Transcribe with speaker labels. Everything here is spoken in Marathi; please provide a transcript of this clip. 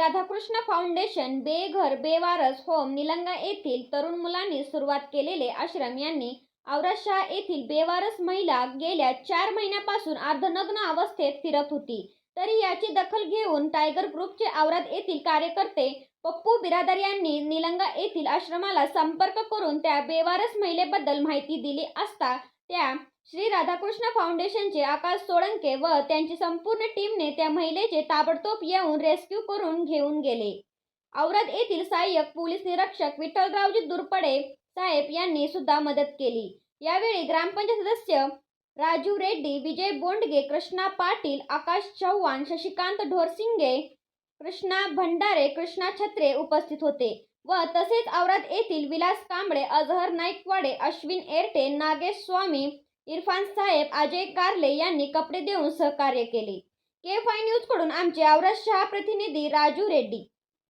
Speaker 1: राधाकृष्ण फाउंडेशन बेघर बेवारस होम निलंगा येथील तरुण मुलांनी सुरुवात केलेले आश्रम यांनी औरतशाह येथील बेवारस महिला गेल्या चार महिन्यापासून अर्धनग्न अवस्थेत फिरत होती. तरी याची दखल घेऊन टायगर ग्रुपचे आवरात येथील कार्यकर्ते पप्पू बिरादर यांनी निलंगा येथील आश्रमाला संपर्क करून त्या बेवारस महिलेबद्दल माहिती दिली असता त्या श्री राधाकृष्ण फाउंडेशनचे आकाश सोळंके व त्यांची संपूर्ण टीमने त्या महिलेचे ताबडतोब येऊन रेस्क्यू करून घेऊन गेले. औरत येथील सहाय्यक पोलीस निरीक्षक विठ्ठलरावजी दुर्पडे साहेब यांनी सुद्धा मदत केली. यावेळी ग्रामपंचायत सदस्य राजू रेड्डी विजय बोंडगे कृष्णा पाटील आकाश चव्हाण शशिकांत ढोरसिंगे कृष्णा भंडारे कृष्णा छत्रे उपस्थित होते व तसेच औराद येथील विलास कांबळे अजहर नाईकवाडे अश्विन एरटे नागेश स्वामी इरफान साहेब अजय कारले यांनी कपडे देऊन सहकार्य केले. के फाय न्यूजकडून आमचे औरत शहा प्रतिनिधी राजू रेड्डी.